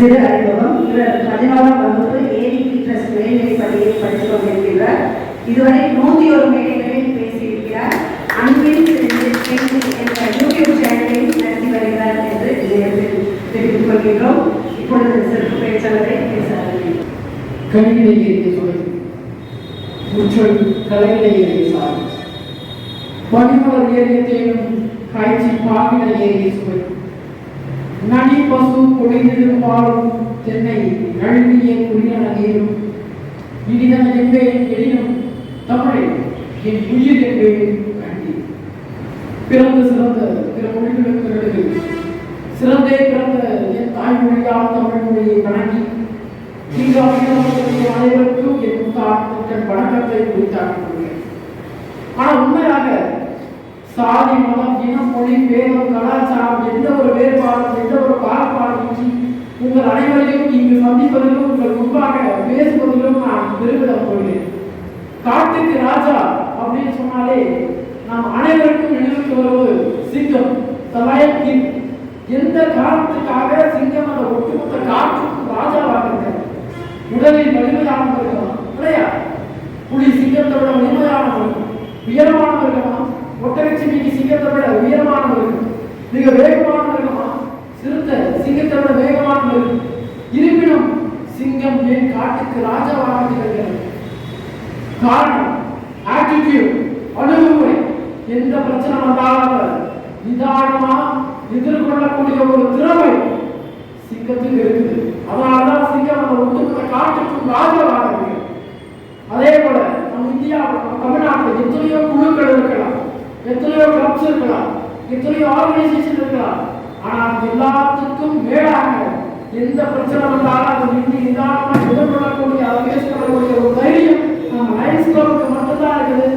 சிறு அறிமுகம். இவர் பதினோராம் வகுப்பு ஏடிபி ட்ரஸ்ட் மேல்நிலை பள்ளியில் படித்து கொண்டிருக்கிறார் இதுவரை நூற்றி ஒரு மேடைகளில் பேசியிருக்கிறார். அன்பின் என்ற யூடியூப் சேனலை நடத்தி வருகிறார் என்று தெரிவித்துக் கொள்கின்றோம். இப்பொழுது சிறப்பு பேச்சாளரை பேச ஆரம்பிக்கிறோம். கணினிலேயே சுவை முற்றொழி கலையிலேயே சாய் பனிமலர் காய்ச்சி பாவின ஏறிய சுவை நடி பசு குளிரிடும் பாடும் தென்னை நழுவிய குளிரன இனிதன என்பேன் எனினும் தமிழை என் உயிர் என்பேன் கண்டி. பிறந்த சிறந்த பிற மொழிகளுக்கு நடுவில் சிறந்தே பிறந்த என் தாய்மொழியால் தமிழ் மொழியை வணங்கி இங்கு அமைக்கப்பட்டுள்ள அனைவருக்கும் என் முத்தாட்டம் வணக்கத்தை குறித்தாக்கிக் ஆனால் சாதி மதம் இனம் மொழி பேரம் கலாச்சாரம் எந்த ஒரு வேறுபாடும் எந்த ஒரு பாகுபாடும் உங்கள் அனைவரையும் இங்கு சந்திப்பதிலும் உங்கள் முன்பாக பேசுவதிலும் நான் பெருமிதம் கொள்கிறேன். காட்டுக்கு ராஜா அப்படின்னு சொன்னாலே நாம் அனைவருக்கும் நினைவுக்கு வருவது சிங்கம் தலயக்கி எந்த காரணத்துக்காக சிங்கம் அந்த ஒட்டுமொத்த காட்டுக்கு ராஜாவாக இருக்க உடலில் வலிமையானவர் இல்லையா? புலி சிங்கத்தை விட வலிமையானவர் உயரமானவர் ஒட்டகச்சிமிக்கு சிங்கத்தை விட உயரமானவர் மிக வேகமான மிருகமா சிறுத்தை சிங்கத்தை விட வேகமானவர் இருப்பினும் சிங்கம் ஏன் காட்டுக்கு ராஜாவாக திகழ்கிறது? காரணம் ஆட்டிடியூட் அணுகுமுறை. எந்த பிரச்சனை வந்தாலும் நிதானமா எதிர்கொள்ளக்கூடிய ஒரு திறமை சிங்கத்துக்கு இருக்குது. அதனாலதான் சிங்கம் நம்ம ஒட்டுமொத்த காட்டுக்கும் ராஜாவாக இருக்கு அதே போல நம்ம இந்தியாவில் நம்ம தமிழ்நாட்டில் எத்தனையோ குழுக்கள் இருக்கலாம். எத்தனையோ கிளப்ஸ் இருக்கலாம் எத்தனையோ ஆர்கனைசேஷன் இருக்கலாம். ஆனால் எல்லாத்துக்கும் மேலாக எந்த பிரச்சனை வந்தாலும் அதை நின்று நிதானமாக எதிர்கொள்ளக்கூடிய அதை பண்ணக்கூடிய ஒரு தைரியம் நம்ம லயன்ஸ் கிளப்புக்கு மட்டும்தான் இருக்குது.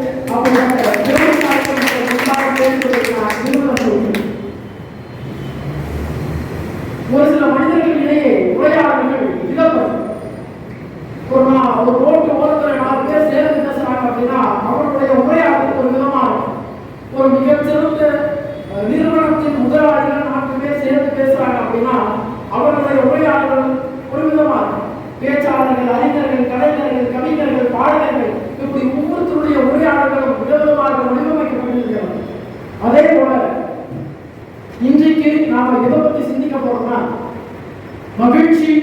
ஒரு சில மனிதர்களிடையே உரையாடல்கள் இழப்பது ஒரு நா- ஒரு ரோட்டு ஓரத்தில் நாலு பேர் சேர்ந்து பேசுறாங்க அப்படின்னா அவர்களுடைய உரையாடல் ஒரு விதமான ஒரு மிகச்சிறந்த அஹ், நிறுவனத்தின் முதலாளிகள் நான்கு பேர் சேர்ந்து பேசுறாங்க அப்படின்னா அவர்களுடைய உரையாடல்கள் ஒரு விதமா இருக்கும். பேச்சாளர்கள் அறிஞர்கள் கலைஞர்கள் கவிஞர்கள் பாடகர்கள் இப்படி ஒவ்வொருத்தருடைய உரையாடல்களும் விதவிதமாக வடிவமைக்கப்பட்டிருக்கிறது. அதே போல இன்றைக்கு நாம எதை பத்தி சிந்திக்க போறோம்னா மகிழ்ச்சி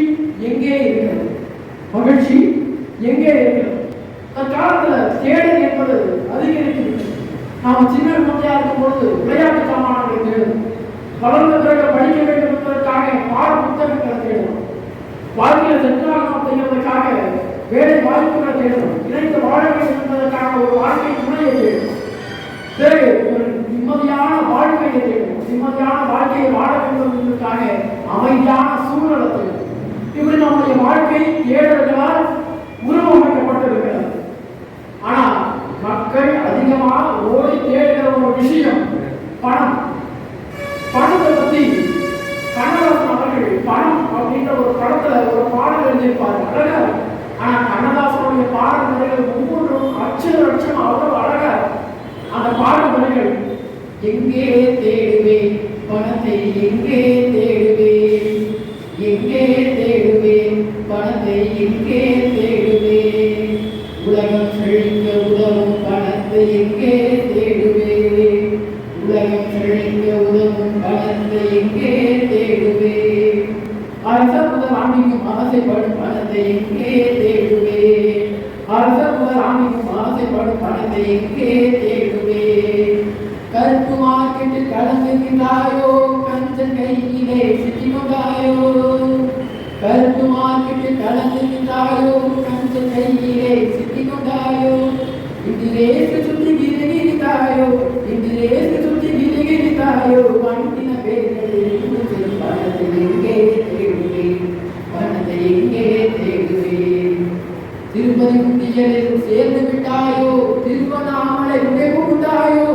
அமைதியான சூழலை இப்படி நம்முடைய வாழ்க்கை ஏழர்களால் உருவமைக்கப்பட்டிருக்கிறது. ஆனா மக்கள் அதிகமாக ஓடி தேடுகிற ஒரு விஷயம் பணம். பணத்தை பத்தி கண்ணதாசன் அவர்கள் பணம் அப்படின்ற ஒரு படத்துல ஒரு பாடல் எழுதியிருப்பாரு. அழகா ஆனா கண்ணதாசனுடைய பாடல் வரிகள் ஒவ்வொன்றும் அச்சம் அச்சம் அவ்வளவு அழகா அந்த பாடல் வரிகள் எங்கே தேடுவேன்? பணத்தை எங்கே தேடுவேன்? எங்கே தேடுவேன் பணத்தை எங்கே தேடுவேன். உலகம் செழிக்க உதவும் பணத்தை எங்கே தேடுவேன். உலகம் செழிக்க உதவும் பணத்தை எங்கே தேடுவேன். அரச முதல் ஆண்டிக்கும் ஆசைப்படும் பணத்தை எங்கே தேடுவேன். அரச முதல் ஆண்டிக்கும் ஆசைப்படும் பணத்தை எங்கே திருமதி குட்டிகளில் சேர்ந்து விட்டாயோ? திருவண்ணாமலை உடை புகுந்தாயோ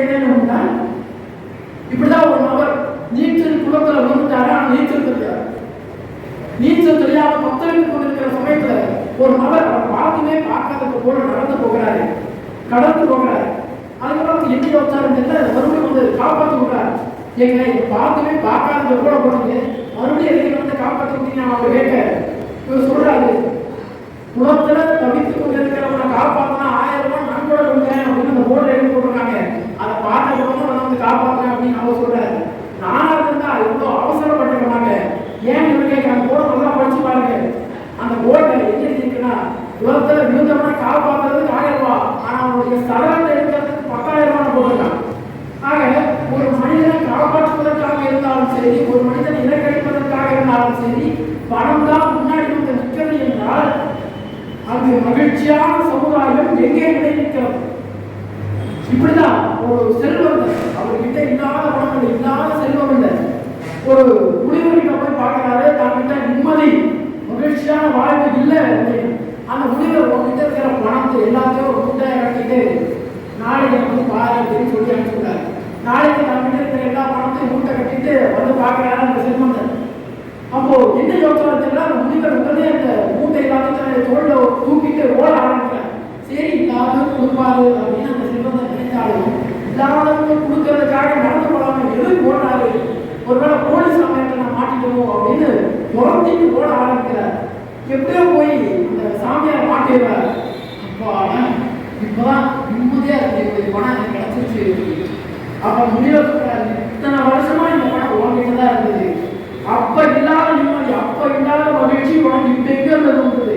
வேணும் கருத்து இப்படிதான் ஒரு நபர் நீச்சல் குளத்துல விழுந்துட்டாரு? ஆனா நீச்சல் தெரியாது நீச்சல் தெரியாத பக்தர்கள் கொண்டிருக்கிற சமயத்துல ஒரு நபர் பார்த்துமே பார்க்காதது போல நடந்து போகிறாரு. கடந்து போகிறாரு. அதுக்கப்புறம் என்ன? யோசிச்சாருன்னு தெரியல மறுபடியும் வந்து காப்பாத்தி விடுறாரு. ஏங்க பார்த்துமே பார்க்காதது போல போனீங்க. மறுபடியும் எதுக்கு வந்து காப்பாத்தி விட்டீங்க அவங்க கேட்க இவர் சொல்றாரு குளத்துல தவித்து கொண்டிருக்கிறவனை காப்பாத்தினா ஆயிரம் ரூபாய் நண்பர்கள் அப்படின்னு அந்த போர்டு எழுதி போட்டிருக்காங்க அதை பார்த்த உடனே நான் வந்து காப்பாத்துறேன் அப்படின்னு அவர் சொல்றாரு நானா இருந்தா இவ்வளவு அவசரப்பட்டிருக்க மாட்டேன் ஏன் இவங்க அந்த போர்டு நல்லா படிச்சு பாருங்க அந்த போர்டு என்ன இருக்குன்னா குளத்துல விழுந்தவனை காப்பாத்துறதுக்கு ஆயிரம் ரூபாய் ஆனா அவனுடைய சடலத்தை எடுக்கிறதுக்கு பத்தாயிரம் ரூபாய் போட்டிருக்கான் ஆக ஒரு மனிதனை காப்பாற்றுவதற்காக இருந்தாலும் சரி ஒரு மனிதனை இலக்கடிப்பதற்காக இருந்தாலும் சரி பணம் தான் முன்னாடி வந்து நிற்கிறது என்றால் அது மகிழ்ச்சியான சமுதாயம் எங்கே நிலைநிற்கிறது இப்படிதான் ஒரு செல்வந்தர் அவர்கிட்ட இல்லாத பணங்கள் இல்லாத செல்வம் இல்லை ஒரு முனிவர்கிட்ட போய் பார்க்கிறாரு தன்கிட்ட நிம்மதி மகிழ்ச்சியான வாழ்வு இல்லை அப்படின்னு. அந்த முனிவர் உங்ககிட்ட இருக்கிற பணத்தை எல்லாத்தையும் ஒரு முட்டையை கட்டிட்டு நாளைக்கு வந்து பாரு அப்படின்னு சொல்லி அனுப்பிச்சுட்டாரு நாளைக்கு நம்ம இருக்கிற எல்லா பணத்தையும் மூட்டை கட்டிட்டு வந்து பார்க்கிறாரு அந்த செல்வந்தர் அப்போ என்ன யோசனை தெரியல அந்த முனிவர் உடனே அந்த மூட்டை எல்லாத்தையும் தோல்ல தூக்கிட்டு ஓட ஆரம்பிக்கிறார். சரி இல்லாதவங்க கொடுப்பாரு அப்படின்னு அந்த செல்வந்தர் நினைச்சாலும் இல்லாதவங்க கொடுக்கறதுக்காக நடந்து போடாம எது ஓடுறாரு ஒருவேளை போலீஸ் சமயத்தை நான் மாட்டிக்கணும் அப்படின்னு துரத்திட்டு ஓட ஆரம்பிக்கிறார். எப்படியோ போய் அந்த சாமியார் மாட்டிடுறார். அப்பா இப்பதான் நிம்மதியா இருக்கு. இப்படி பணம் எனக்கு கிடைச்சிருச்சு. அப்ப முனிவர் இத்தனை வருஷமா இந்த பணம் உங்ககிட்ட தான் இருந்தது. அப்ப இல்லாத நிம்மதி அப்ப இல்லாத மகிழ்ச்சி உனக்கு இப்ப எங்க இருந்தது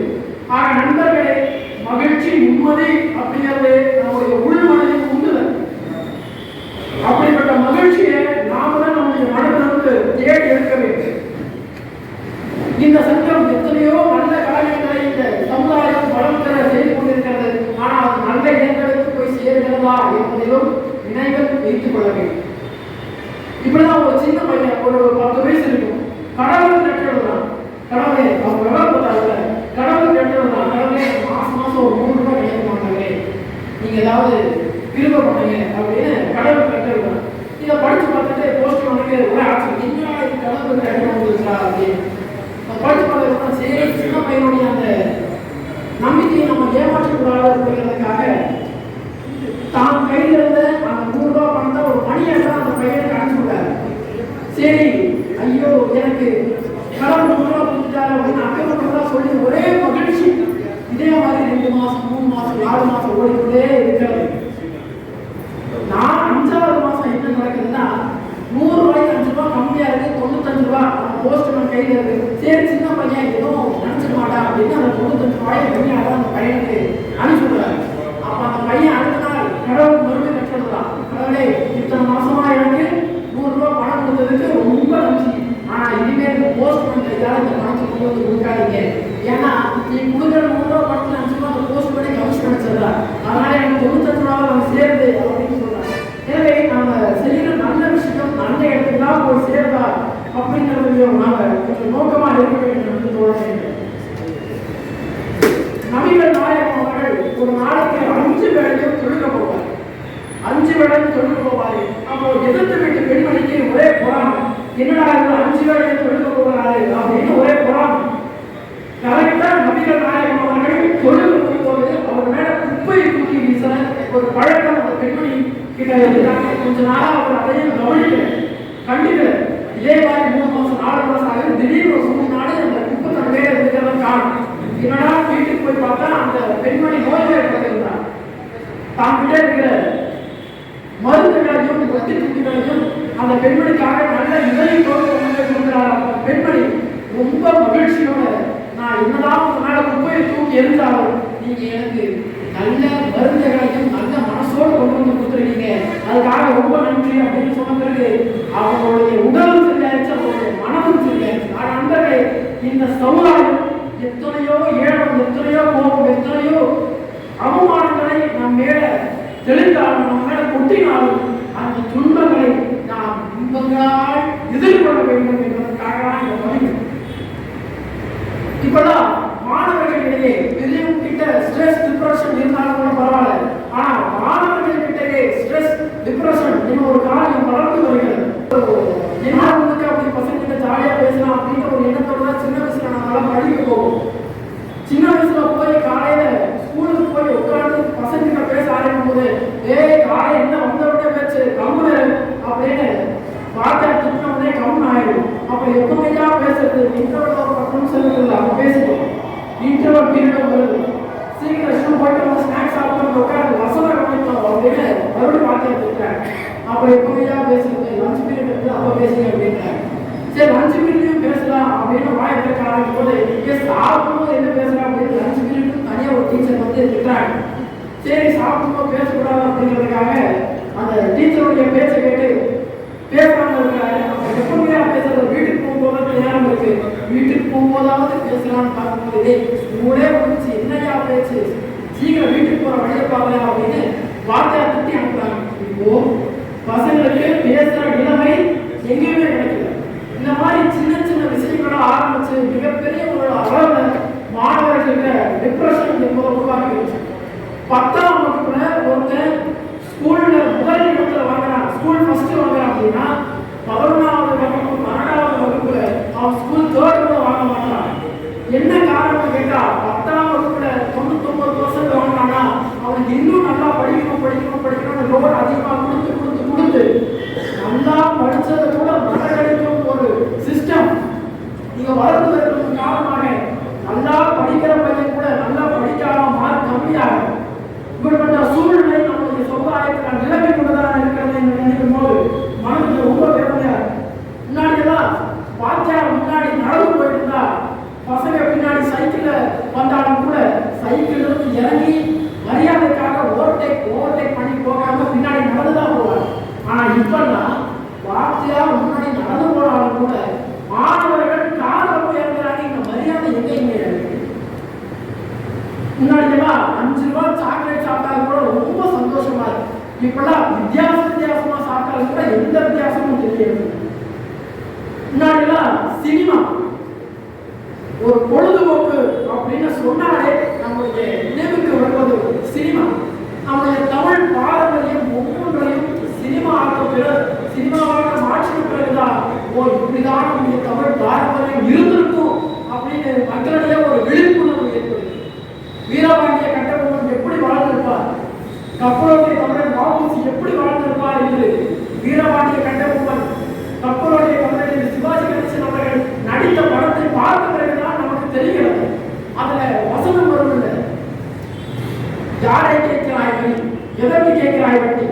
கிட்ட கொஞ்ச நாளாக அவர் அதையும் கவனிக்கல கண்டுக்கல. இதே மாதிரி மூணு மாசம் நாலு மாசம் ஆகுது. திடீர்னு ஒரு மூணு நாள் அந்த குப்பை தன் மேல என்னடா வீட்டுக்கு போய் பார்த்தா அந்த பெண்மணி நோய்வாய்ப்பட்டிருந்தார் தான் கிட்ட இருக்கிற மருந்துகளையும் ஒத்தி துணிகளையும் அந்த பெண்மணிக்காக நல்ல இதழை தோற்று அந்த பெண்மணி ரொம்ப மகிழ்ச்சியோட நான் என்னதான் உங்க மேல குப்பையை தூக்கி எரிஞ்சாலும் நீங்க எனக்கு நல்ல மருந்துகளையும் நல்ல மனசோடு கொண்டு வந்து கொடுத்துருக்கீங்க அதுக்காக ரொம்ப நன்றி அப்படின்னு சொன்ன பிறகு அவங்களுடைய உடலும் சரியாயிருச்சு அவங்களுடைய மனமும் சரியாயிருச்சு நான் அன்பர்களே இந்த சமுதாயம் எத்தனையோ ஏழம் எத்தனையோ கோபம் எத்தனையோ அவமானங்களை நம் மேல தெளிந்த நம் மேல கொட்டினாலும் அந்த துன்பங்களை நாம் இன்பங்களால் எதிர்கொள்ள வேண்டும் என்பதற்காக தான் இந்த பதிவு இப்பதான் மாணவர்களிடையே பெரியவங்க கிட்ட ஜாலியா பேசலாம் அப்படின்ற ஒரு எண்ணத்தோட தான் சின்ன வயசுல நாங்களாம் படிக்க போவோம் சின்ன வயசுல போய் காலையில ஸ்கூலுக்கு போய் உட்கார்ந்து பசங்க கிட்ட பேச ஆரம்பிக்கும் போது ஏ காலை என்ன வந்த உடனே பேச்சு கம்முனு அப்படின்னு வார்த்தை திட்டின உடனே கம்முனு ஆயிடும். அப்ப எப்பவுமையா பேசுறது? இன்டர்வல் ஒரு பத்து நிமிஷம் இருக்குல்ல அப்ப பேசிப்போம் இன்டர்வல் பீரியட் வருது சீக்கிரம் ரெஸ்ட் போயிட்டு வந்து ஸ்நாக்ஸ் சாப்பிட்டு உட்காந்து வசதி கவனித்தோம் அப்படின்னு மறுபடியும் வார்த்தை எடுத்துக்கிறாங்க அப்ப எப்பவுமையா பேசுறது? லஞ்ச் பீரியட் இருக்கு அப்ப பேசுங்க அப்படின்னு சரி லஞ்ச் பீரியட்லயும் பேசலாம் அப்படின்னு வாய் திறக்க ஆரம்பிக்கும் போது இங்கே சாப்பிடும்போது என்ன பேசலாம் அப்படின்னு லஞ்ச் பீரியட் தனியாக ஒரு டீச்சர் வந்து திட்டாங்க சரி சாப்பிடும்போது பேசக்கூடாது அப்படிங்கிறதுக்காக அந்த டீச்சருடைய பேச்சை தெரிகிறது. அதுல வசனம் வரும் யாரை கேட்கிறாய் வழி எதற்கு கேட்கிறாய் வட்டி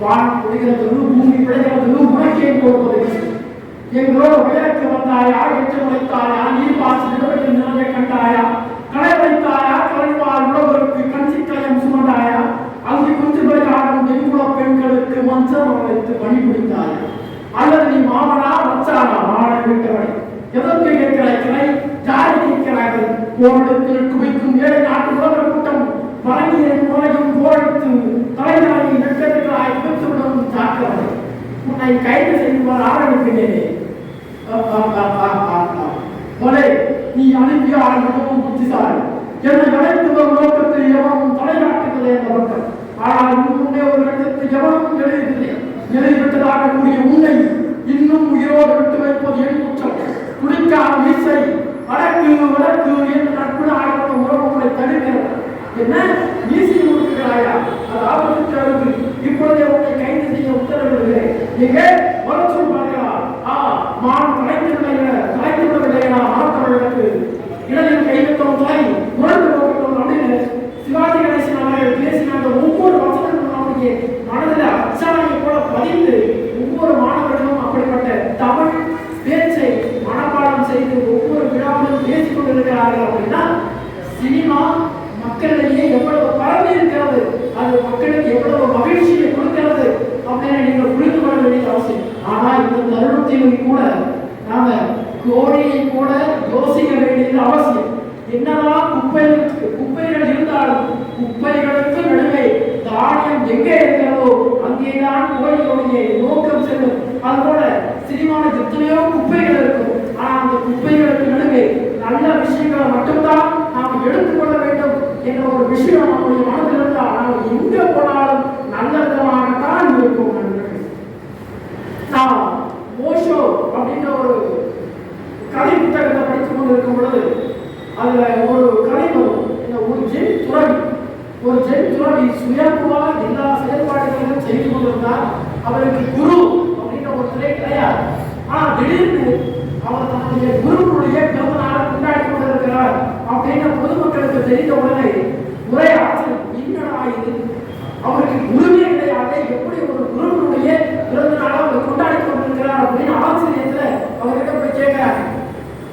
வானம் பொழிகிறது பூமி விளைகிறது உனக்கே போடுவது எங்களோடு உயரத்து வந்தாயா? எட்டு உழைத்தாயா நீர் பாசி நிலவற்றில் நிலையை கண்டாயா? களை வைத்தாயா? கலைவார் உழவருக்கு கஞ்சி கயம் சுமந்தாயா? அங்கு குஞ்சுகளை ஆடும் எங்குல பெண்களுக்கு மஞ்சள் வைத்து பணி புரிந்தாயா அல்லது நீ மாமனா மச்சானா? மாமனை விட்டவனை எதற்கு கேட்கிறாய்? கிளை கேட்கிறார்கள் போரிடத்தில் குவிக்கும் ஏழு நாட்டு உலக கூட்டம் வழங்கிய முறையும் போரிட்டு தலைவரை வெட்டெடுக்கிறாய் விட்டுவிடும் ஜாக்கிரதை உன்னை கைது செய்வார் ஆரம்பிக்கிறேனே. கொலை நீ அனுப்பிய ஆள் மிகவும் புத்திசாலி. என்னை வடக்கு நட்பு ஆடப்பட்ட உறவு உன்னை தடுக்கிறது என்ன? மீசை கொடுக்கிறாயா? அது ஆபத்துக்கு இப்பொழுதே உங்களை கைது செய்ய உத்தரவிடுகிறேன். நீங்கள் என்னதான் குப்பைகளுக்கு குப்பைகள் இருந்தாலும் குப்பைகளுக்கு நடுவே தானியம் எங்கே இருக்கிறதோ அங்கேதான் கோழிகளுடைய நோக்கம் செல்லும். அதுபோல சினிமாவில் எத்தனையோ குப்பைகள் இருக்கும். ஆனால் அந்த குப்பைகளுக்கு நடுவே நல்ல விஷயங்களை மட்டும்தான் நாம் எடுத்துக்கொள்ள வேண்டும் என்ற ஒரு விஷயம் நம்முடைய மனதில் இருந்தால் நாம் எங்க போனாலும் நல்ல விதமாகத்தான் இருக்கும் நண்பர்களே நான் ஓஷோ அப்படின்ற ஒரு கதை புத்தகத்தை படித்துக் கொண்டு இருக்கும் பொழுது அதுல ஒரு கதை வரும் இந்த ஒரு ஜென் துறவி ஒரு ஜென் துறவி சுயம்புவா எல்லா செயல்பாடுகளையும் செய்து கொண்டிருந்தார் அவருக்கு குரு அப்படின்ற ஒரு நிலை கிடையாது ஆனா திடீர்னு அவர் தன்னுடைய குருவனுடைய பிறந்த நாளை கொண்டாடி கொண்டிருக்கிறார் அப்படின்னு பொதுமக்களுக்கு தெரிந்த உடனே உரையாற்றல் ஆச்சரியம் என்னடா இது? அவருக்கு குருவே கிடையாது எப்படி ஒரு குருவனுடைய பிறந்த நாளை அவர் கொண்டாடி கொண்டிருக்கிறார் அப்படின்னு ஆச்சரியத்துல அவர்கிட்ட போய் கேட்கிறார்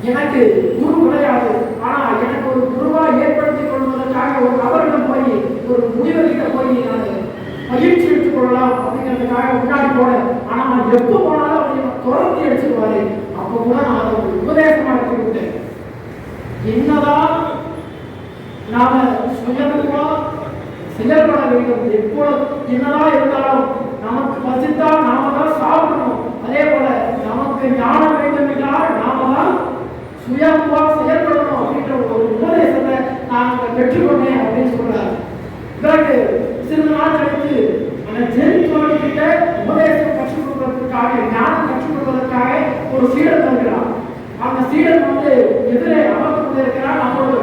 எனக்கு குரு கிடையாது ஆனா எனக்கு ஒரு குருவா ஏற்படுத்திக் கொள்வதற்காக ஒரு நபரிடம் போய் ஒரு முனிவர்கிட்ட போய் நான் பயிற்சி எடுத்துக் கொள்ளலாம் அப்படிங்கிறதுக்காக முன்னாடி போனேன். ஆனா நான் எப்போ போனாலும் துரத்தி அடிச்சிருவாரு அப்போ கூட நான் அதை ஒரு உபதேசமா எடுத்து விட்டேன் என்னதான் நாம சுயமா செயல்பட வேண்டும். எப்பொழுது என்னதான் இருந்தாலும் நமக்கு பசித்தால் நாம தான் சாப்பிடணும். அதே போல நமக்கு ஞானம் வேண்டும் என்றால் நாம தான் சுயமா செயல்படணும் அப்படின்ற ஒரு உபதேசத்தை நான் பெற்றுக்கொண்டேன் அப்படின்னு சொல்றாரு. பிறகு சிறிது நாள் கழித்து அந்த ஜென் கொடுப்பதற்காக ஞானம் கற்றுக் கொடுப்பதற்காக ஒரு சீடன் வருகிறான் அந்த சீடன் வந்து எதிரே அமர்ந்து கொண்டிருக்கிறார். நம்மளோட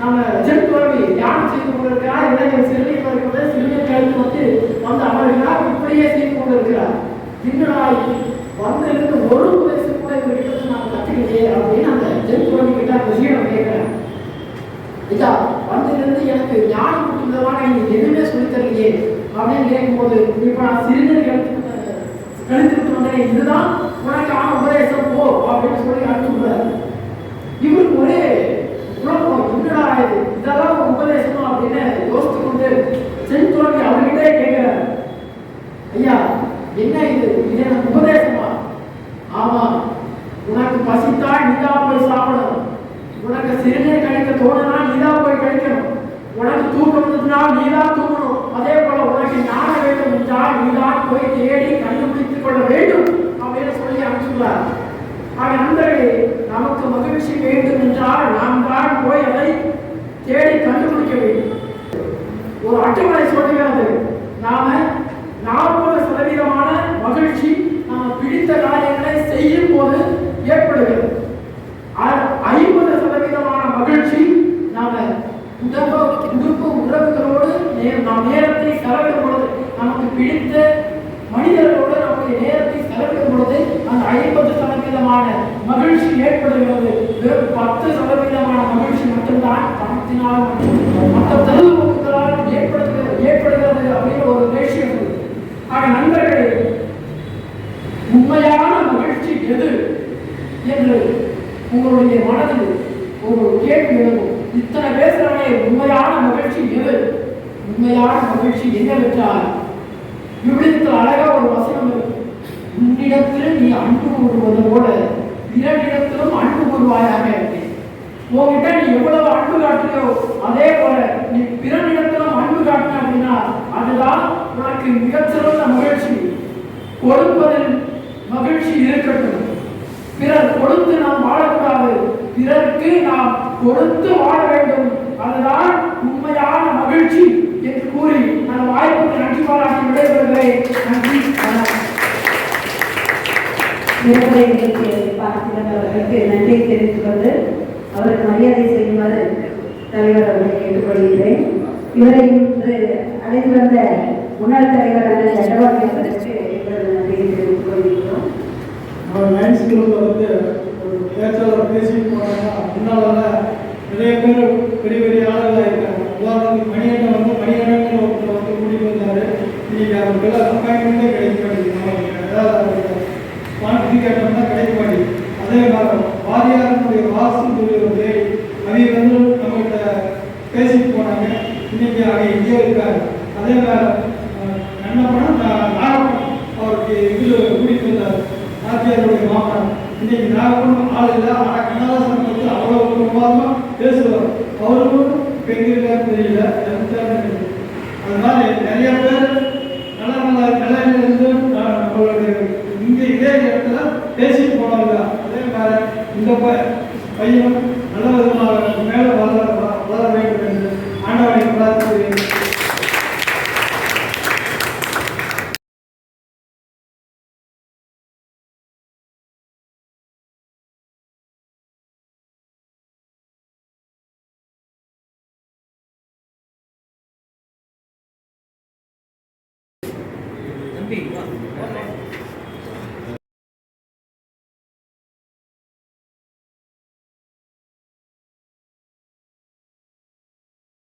நம்ம ஜென் தோல்வி தியானம் செய்து கொண்டிருக்கிறார். இளைஞர் சிறுநீர் வருகிறது. சிறுநீர் கழித்து வந்து வந்து அமர்கிறார். இப்படியே செய்து கொண்டிருக்கிறார். திண்டுநாள் வந்து இருந்து ஒரு உபதேசம் கூட இவர் கிட்ட நான் கற்றுக்கிட்டே அப்படின்னு அந்த ஜென் தோல்வி கிட்ட அந்த சீடன் கேட்கிறேன் இதா வந்திருந்து எனக்கு ஞானம் கொடுக்கும் நீ எதுவுமே சொல்லித்தரலையே அப்படின்னு கேட்கும்போது இப்போ நான் சிறுநீர் கழித்து கழித்து விட்டு வந்தேன் இதுதான் உனக்கான உபதேசம் போ அப்படின்னு சொல்லி அனுப்பிவிடுறாரு இவருக்கு ஒரே குழப்பம் என்னடா இது இதெல்லாம் ஒரு உபதேசமா அப்படின்னு யோசித்து கொண்டு செஞ்சோடி அவர்கிட்டே கேட்கிறார் ஐயா என்ன இது இது எனக்கு உபதேசமா ஆமா உனக்கு பசித்தா நீதான் போய் சாப்பிடணும் உனக்கு சிறுநீர் கழிக்க தோணுனா நீதான் போய் கழிக்கணும் உனக்கு தூக்கம் இருந்துச்சுன்னா நீதான் தூங்கணும் அதே போல உனக்கு ஞானம் வேண்டும் நீதான் போய் தேடி கண்டுபிடித்துக் கொள்ள வேண்டும். அப்படின்னு சொல்லி அனுப்பிச்சுள்ளார் ஆக நண்பர்களே நமக்கு மகிழ்ச்சி வேண்டும் என்றால் நாம் தான் போய் அதை தேடி கண்டுபிடிக்க வேண்டும். ஒரு அட்டவணை சொல்லுகிறது. நாம நாற்பது சதவீதமான மகிழ்ச்சி நாம் பிடித்த காரியங்களை செய்யும் போது ஏற்படுகிறது அ- ஐம்பது சதவீதமான மகிழ்ச்சி நாம குடும்ப குடும்ப உறவுகளோடு நே- நாம் நேரத்தை செலவிடும் பொழுது நமக்கு பிடித்த மனிதர்களோடு நம்முடைய நேரத்தை செலவிடும் பொழுது அந்த ஐம்பது விதமான மகிழ்ச்சி ஏற்படுகிறது. வெறும் பத்து சதவீதமான மகிழ்ச்சி மட்டும்தான் பணத்தினால் மற்ற பொழுதுபோக்குகளால் ஏற்படுகிறது ஏற்படுகிறது அப்படின்னு ஒரு ரேஷியம் ஆக நண்பர்களே உண்மையான மகிழ்ச்சி எது என்று உங்களுடைய மனதில் ஒரு கேள்வி எழுதும் இத்தனை பேசுகிறவனே உண்மையான மகிழ்ச்சி எது? உண்மையான மகிழ்ச்சி என்னவென்றால் விவிலியத்தில் அழகா ஒரு நீ அன்பு கூறுவது போல பிறனிடத்திலும் அன்பு கூறுவாயாக உன்கிட்ட நீ எவ்வளவு அன்பு காட்டுறியோ அதே போல நீ பிறனிடத்திலும் அன்பு காட்டின அப்படின்னா அதுதான் உனக்கு மிகச்சிறந்த மகிழ்ச்சி. கொடுப்பதில் மகிழ்ச்சி இருக்கட்டும். பிறர் கொடுத்து நாம் வாழக்கூடாது. பிறருக்கு நாம் கொடுத்து வாழ வேண்டும். அதுதான் உண்மையான மகிழ்ச்சி என்று கூறி நான் வாய்ப்புக்கு நன்றி பாராட்டி விடைபெறுகிறேன். நன்றி வணக்கம் விடுமுறை நன்றி தெரிவித்துக் கொண்டு அவருக்கு மரியாதை செய்யுமாறு தலைவர் அவர்களை கேட்டுக்கொள்கிறேன் இவரை இன்று அழைத்து வந்த முன்னாள் தலைவர் அண்ணன் அவர்களுக்கு எங்களது நன்றியை தெரிவித்துக் கொள்கிறோம் வந்து ஒரு பேச்சாளர் பேசிட்டு போனாங்கன்னா முன்னாலெல்லாம் நிறைய பேர் பெரிய பெரிய ஆளுகளாக இருக்காங்க உதாரணத்துக்கு மணியண்ணன் வந்து மணியண்ணன் ஒருத்தர் வந்து கூட்டிட்டு வந்தார் இன்னைக்கு அவருக்கெல்லாம் அப்பாயின்மெண்ட்டே கிடைக்க மாட்டேங்குது நமக்கு ஏதாவது குவான்டிட்டி கேட்டோம்னா கிடைக்க மாட்டேங்குது அதே மாதிரி வாரியாரனுடைய வாசுன்னு சொல்லி ஒரு லேடி அவங்க வந்து நம்மகிட்ட பேசிட்டு போனாங்க. இன்னைக்கு அவங்க இங்கே இருக்காரு. அதே மாதிரி நன்னப்பணம் நாகப்பணம் அவருக்கு இதில் கூட்டிட்டு வந்தார். ஆர்டிஆருடைய மாமனார். இன்னைக்கு நாகப்பணம் ஆள் இல்லை. ஆனால் கண்ணதாசன் வந்து அவ்வளோ பிரமாதமா பேசுவார். அவருக்கும் இப்போ எங்க இருக்காருன்னு தெரியல. எனக்கு தான்